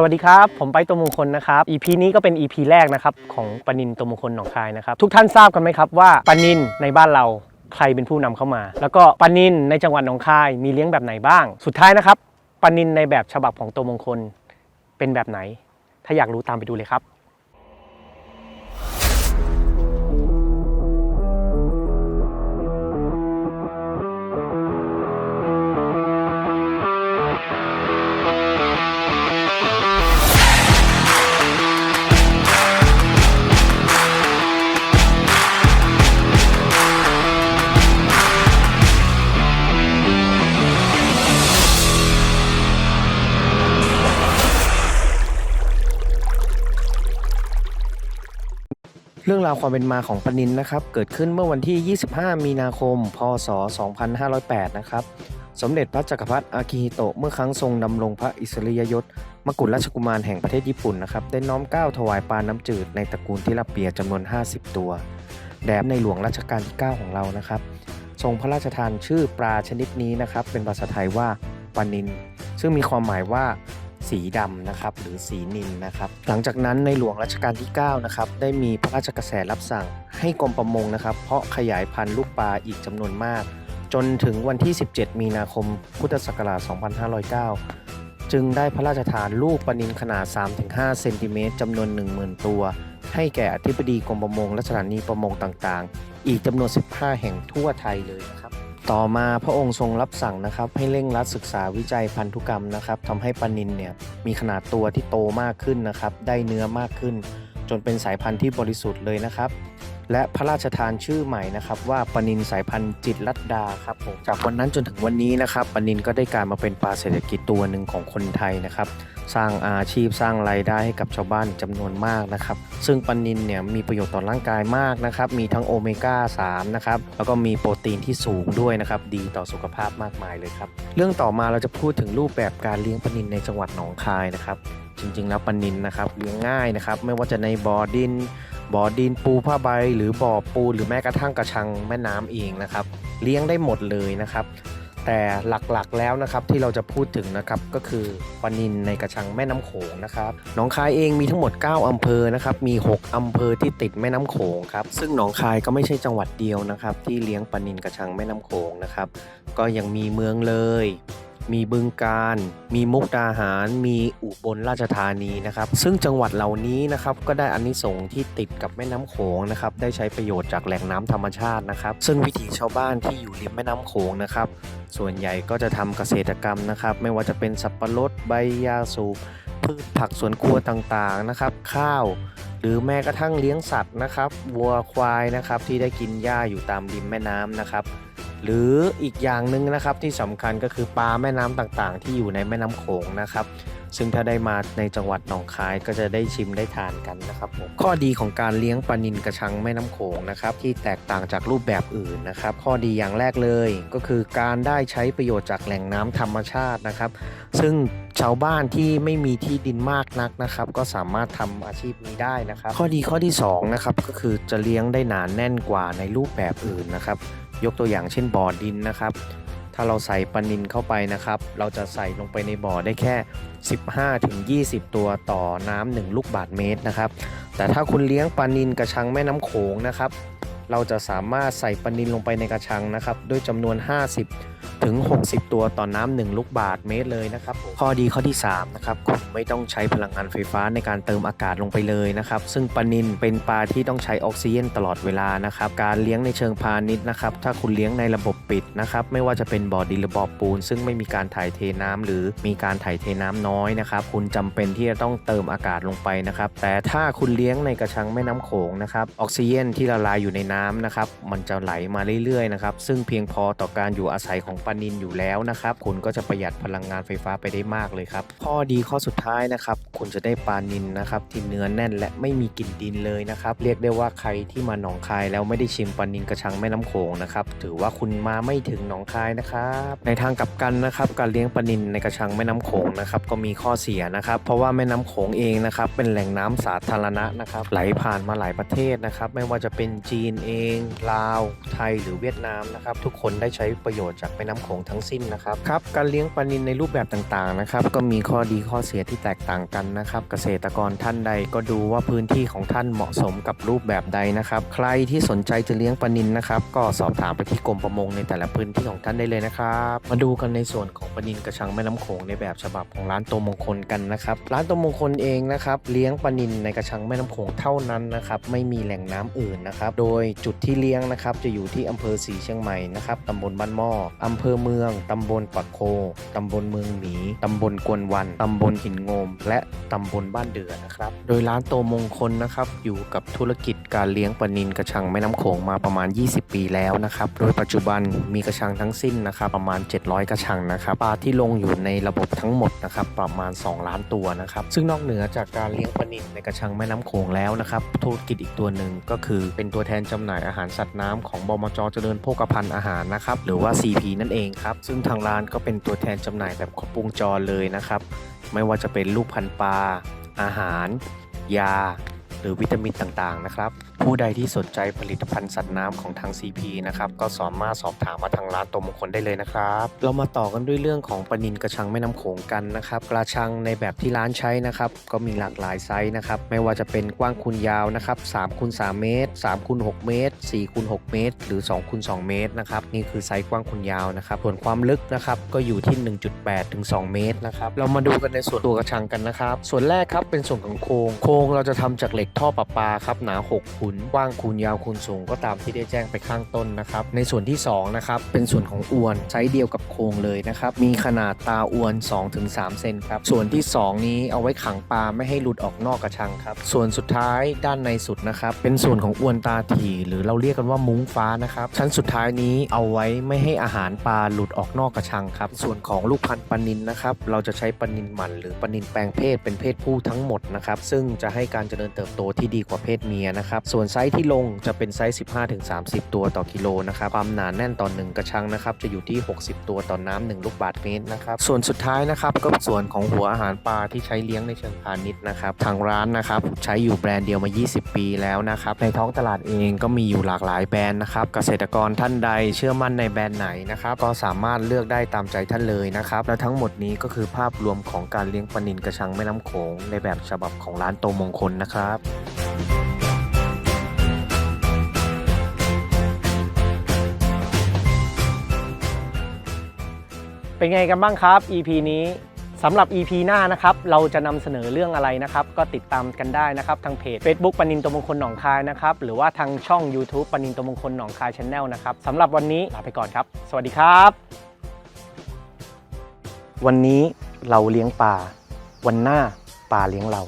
สวัสดีครับ ผมไปตัวมงคลนะครับ EP นี้ก็เป็น EP แรกนะครับของปนินตัวมงคลหนองคายนะครับ ทุกท่านทราบกันไหมครับว่าปนินในบ้านเราใครเป็นผู้นำเข้ามา แล้วก็ปนินในจังหวัดหนองคายมีเลี้ยงแบบไหนบ้าง สุดท้ายนะครับปนินในแบบฉบับของตัวมงคลเป็นแบบไหน ถ้าอยากรู้ตามไปดูเลยครับ รื่องราวความเป็นมาของปนินนะครับ เกิดขึ้นเมื่อวันที่ 25 มีนาคม พศ 2508 นะครับ สมเด็จพระจักรพรรดิอากิฮิโตะเมื่อครั้งทรงดำรงพระอิสริยยศมกุฎราชกุมารแห่งประเทศญี่ปุ่นนะครับ ได้น้อมเกล้าถวายปลาน้ำจืดในตระกูลทิลาเปียจำนวน 50 ตัว แด่ในหลวงรัชกาลที่ 9 ของเรานะครับ ทรงพระราชทานชื่อปลาชนิดนี้นะครับ เป็นภาษาไทยว่าปลานิน ซึ่งมีความหมายว่า สีดำนะครับหรือสีนิลนะครับหลังจากนั้นในหลวงรัชกาลที่9นะครับได้มีพระราชกระแสรับสั่ง ให้กรมประมงนะครับ เพาะขยายพันธุ์ลูกปลาอีกจำนวนมาก จนถึงวันที่ 17 มีนาคมพุทธศักราช 2509 จึงได้พระราชทานลูกปลานินขนาด 3-5 เซนติเมตรจำนวน 10,000 ตัว ให้แก่อธิบดีกรมประมงและสถานีประมงต่างๆ อีกจำนวน 15 แห่งทั่วไทยเลยนะครับ ต่อมาพระองค์ทรงรับสั่งนะครับให้เร่งรัดศึกษาวิจัยพันธุกรรมนะครับทำให้ปลานินเนี่ยมีขนาดตัวที่โตมากขึ้นนะครับ ได้เนื้อมากขึ้น จนเป็นสายพันธุ์ที่บริสุทธิ์เลยนะครับ และพระราชทานชื่อใหม่นะครับว่าปนินสายพันธุ์จิตรลัดดาครับผมจากวันนั้นจนถึงวันนี้นะครับปนินก็ได้กลายมาเป็นปลาเศรษฐกิจตัวหนึ่งของคนไทยนะครับสร้างอาชีพสร้างรายได้ให้กับชาวบ้านจำนวนมากนะครับซึ่งปนินเนี่ยมีประโยชน์ต่อร่างกายมากนะครับมีทั้งโอเมก้า3นะครับแล้วก็มีโปรตีนที่สูงด้วยนะครับดีต่อสุขภาพมากมายเลยครับเรื่องต่อมาเราจะพูดถึงรูปแบบการเลี้ยงปนินในจังหวัดหนองคายนะครับ จริง ๆ แล้วปลานินนะครับเลี้ยงง่ายนะครับ ไม่ว่าจะในบ่อดินบ่อดินปูผ้าใบ หรือบ่อปูหรือแม้กระทั่งกระชังแม่น้ำเองนะครับ เลี้ยงได้หมดเลยนะครับ แต่หลักๆแล้วนะครับที่เราจะพูดถึงนะครับก็คือปลานินในกระชังแม่น้ำโขงนะครับหนองคายเองมีทั้งหมด 9อำเภอนะครับมี 6อำเภอที่ติดแม่น้ำโขงครับซึ่งหนองคายก็ไม่ใช่จังหวัดเดียวนะครับ ที่เลี้ยงปลานินกระชังแม่น้ำโขงนะครับ ก็ยังมีเมืองเลย มีบึงการ มีมุกดาหาร มีอุบลราชธานีนะครับ ซึ่งจังหวัดเหล่านี้นะครับก็ได้อานิสงส์ที่ติดกับแม่น้ำโขงนะครับได้ใช้ประโยชน์จากแหล่งน้ำธรรมชาตินะครับ ซึ่งวิถีชาวบ้านที่อยู่ริมแม่น้ำโขงนะครับ ส่วนใหญ่ก็จะทำเกษตรกรรมนะครับ ไม่ว่าจะเป็นสับปะรดใบยาสูบพืชผักสวนครัวต่างๆนะครับ ข้าวหรือแม้กระทั่งเลี้ยงสัตว์นะครับ วัวควายนะครับที่ได้กินหญ้าอยู่ตามริมแม่น้ำนะครับ หรืออีกอย่างหนึ่งนะครับที่สำคัญก็คือปลาแม่น้ำต่างๆ ที่อยู่ในแม่น้ำโขงนะครับ ซึ่งถ้าได้มาในจังหวัดหนองคายก็จะได้ชิมได้ทานกันนะครับผมข้อดีของการเลี้ยงปลานินกระชังแม่น้ำโขงนะครับที่แตกต่างจากรูปแบบอื่นนะครับ ข้อดีอย่างแรกเลยก็คือการได้ใช้ประโยชน์จากแหล่งน้ำธรรมชาตินะครับ ซึ่งชาวบ้านที่ไม่มีที่ดินมากนักนะครับ ก็สามารถทำอาชีพนี้ได้นะครับ ข้อดีข้อที่สองนะครับก็คือจะเลี้ยงได้หนานแน่นกว่าในรูปแบบอื่นนะครับ ยกตัวอย่างเช่นบ่อดินนะครับ ถ้าเราใส่ปลานินเข้าไปนะครับ เราจะใส่ลงไปในบ่อได้แค่ 15-20 ตัวต่อน้ำหนึ่งลูกบาทเมตรนะครับ แต่ถ้าคุณเลี้ยงปลานินกระชังแม่น้ำโขงนะครับ เราจะสามารถใส่ปลานินลงไปในกระชังนะครับ ด้วยจำนวน 50 ถึง 60 ตัวต่อน้ำหนึ่งลูกบาทเมตรเลยนะครับผมข้อดีข้อที่3นะครับคุณไม่ต้องใช้พลังงานไฟฟ้าในการเติมอากาศลงไปเลยนะครับซึ่งปลานินเป็นปลาที่ต้องใช้ออกซิเจนตลอดเวลานะครับการเลี้ยงในเชิงพาณิชย์นะครับถ้าคุณเลี้ยงในระบบปิดนะครับไม่ว่าจะเป็นบ่อดินหรือบ่อปูน ซึ่งไม่มีการถ่ายเทน้ำหรือมีการถ่ายเทน้ำน้อยนะครับคุณจำเป็นที่จะต้องเติมอากาศลงไปนะครับแต่ถ้าคุณเลี้ยงในกระชังแม่น้ำโขงนะครับออกซิเจนที่ละลายอยู่ในน้ำนะครับมันจะไหลมาเรื่อยๆนะครับซึ่งเพียงพอต่อการอยู่อาศัยของปลานินอยู่แล้วนะครับ คุณก็จะประหยัดพลังงานไฟฟ้าไปได้มากเลยครับ ข้อดีข้อสุดท้ายนะครับ คุณจะได้ปลานินนะครับที่เนื้อแน่นและไม่มีกลิ่นดินเลยนะครับ เรียกได้ว่าใครที่มาหนองคายแล้วไม่ได้ชิมปลานินกระชังแม่น้ำโขงนะครับ ถือว่าคุณมาไม่ถึงหนองคายนะครับ ในทางกลับกันนะครับการเลี้ยงปลานินในกระชังแม่น้ำโขงนะครับก็มีข้อเสียนะครับ เพราะว่าแม่น้ำโขงเองนะครับเป็นแหล่งน้ำสาธารณะนะครับไหลผ่านมาหลายประเทศนะครับไม่ว่าจะเป็นจีนเองลาว ไทยหรือเวียดนามนะครับทุกคนได้ใช้ประโยชน์จากแม่น้ำำโขงทั้งสิ้นนะครับครับการเลี้ยงปลานิลในรูปแบบต่างๆนะครับก็มีข้อดีข้อเสียที่แตกต่างกันนะครับ เกษตรกรท่านใดก็ดูว่าพื้นที่ของท่านเหมาะสมกับรูปแบบใดนะครับ ใครที่สนใจจะเลี้ยงปลานิลนะครับ ก็สอบถามไปที่กรมประมงในแต่ละพื้นที่ของท่านได้เลยนะครับ มาดูกันในส่วนของปลานิลกระชังแม่น้ำโขงในแบบฉบับของร้านโตมงคลกันนะครับร้านโตมงคลเองนะครับเลี้ยงปลานิลในกระชังแม่น้ำโขงเท่านั้นนะครับไม่มีแหล่งน้ำอื่นนะครับโดยจุดที่เลี้ยงนะครับจะอยู่ที่อำเภอศรีเชียงใหม่นะครับตำบลบ้านหม้ออำเภอเมือง ตำบลปักโค ตำบลเมืองหมี ตำบลกวนวัน ตำบลหินโงม และตำบลบ้านเดือนะครับ โดยร้านโตมงคลนะครับ อยู่กับธุรกิจการเลี้ยงปลานิลกระชังแม่น้ำโขงมาประมาณ 20 ปีแล้วนะครับ โดยปัจจุบันมีกระชังทั้งสิ้นนะครับประมาณ 700 กระชังนะครับ ปลาที่ลงอยู่ในระบบทั้งหมดนะครับประมาณ 2 ล้านตัวนะครับ ซึ่งนอกเหนือจากการเลี้ยงปลานิลในกระชังแม่น้ำโขงแล้วนะครับ ธุรกิจอีกตัวหนึ่งก็คือเป็นตัวแทนจำหน่ายอาหารสัตว์น้ำของบมจเจริญโภคภัณฑ์อาหารนะครับ หรือว่า CP นั่นเองครับ ซึ่งทางร้านก็เป็นตัวแทนจำหน่ายแบบครบวงจรเลยนะครับ ไม่ว่าจะเป็นลูกพันปลาอาหาร ยา หรือวิตามินต่างๆนะครับ ผู้ใดที่สนใจผลิตภัณฑ์สัตว์น้ำของทาง CP นะครับก็สามารถสอบถามมาทางร้านตมงคลได้เลยนะครับ เรามาต่อกันด้วยเรื่องของปลานินกระชังแม่น้ำโขงกันนะครับกระชังในแบบที่ร้านใช้นะครับก็มีหลากหลายไซส์นะครับไม่ว่าจะเป็นกว้างคูณยาวนะครับ3คูณ3เมตร3คูณ6เมตร4คูณ6เมตร หรือ2คูณ2เมตรนะครับนี่คือไซส์กว้างคูณยาวนะครับส่วนความลึกนะครับก็อยู่ที่ 1.8 ถึง 2 เมตรนะครับเรามาดูกันในส่วนตัวกระชังกันนะครับส่วนแรกครับเป็นส่วนของโครงโครงเราจะทำจากเหล็กท่อประปาครับหนา6ขุนกว้างคูณยาวคูณสูงก็ตามที่ได้แจ้งไปข้างต้นนะครับ ในส่วนที่2นะครับเป็นส่วนของอวนไซส์เดียวกับโครงเลยนะครับ มีขนาดตาอวน 2-3 เซนครับ ส่วนที่ 2 นี้เอาไว้ขังปลาไม่ให้หลุดออกนอกกระชังครับ ส่วนสุดท้ายด้านในสุดนะครับ เป็นส่วนของอวนตาถี่ หรือเราเรียกกันว่ามุ้งฟ้านะครับ ชั้นสุดท้ายนี้เอาไว้ไม่ให้อาหารปลาหลุดออกนอกกระชังครับ ส่วนของลูกพันธุ์ปลานินนะครับ เราจะใช้ปลานินหมันหรือปลานินแปลงเพศเป็นเพศผู้ทั้งหมดนะครับ ซึ่งจะให้การเจริญเติบโตที่ดีกว่าเพศเมียนะครับส่วนวนไซส์ที่ลงจะเป็นไซส์ 15-30 ตัวต่อกิโลนะครับความหนาแน่นต่อหนึ่งกระชังนะครับจะอยู่ที่ 60 ตัวต่อน้ำหนึ่งลูกบาศก์เมตรนะครับส่วนสุดท้ายนะครับก็ส่วนของหัวอาหารปลาที่ใช้เลี้ยงในเชิงพาณิชย์นะครับทางร้านนะครับใช้อยู่แบรนด์เดียวมา 20 ปีแล้วนะครับในท้องตลาดเองก็มีอยู่หลากหลายแบรนด์นะครับเกษตรกรท่านใดเชื่อมั่นในแบรนด์ไหนนะครับก็สามารถเลือกได้ตามใจท่านเลยนะครับและทั้งหมดนี้ก็คือภาพรวมของการเลี้ยงปลานิลกระชังแม่น้ำโขงในแบบฉบับของร้านโตมงคลนะครับ เป็นไงกันบ้างครับ EP นี้สำหรับ EP หน้านะครับ เราจะนำเสนอเรื่องอะไรนะครับ ก็ติดตามกันได้นะครับ ทางเพจ Facebook ปนินตมงคลหนองคายนะครับ หรือว่าทางช่อง YouTube ปนินตมงคลหนองคายช n แนลนะครับสำหรับวันนี้ลาไปก่อนครับ สวัสดีครับ วันนี้เราเลี้ยงปลาวันหน้าปลาเลี้ยงเรา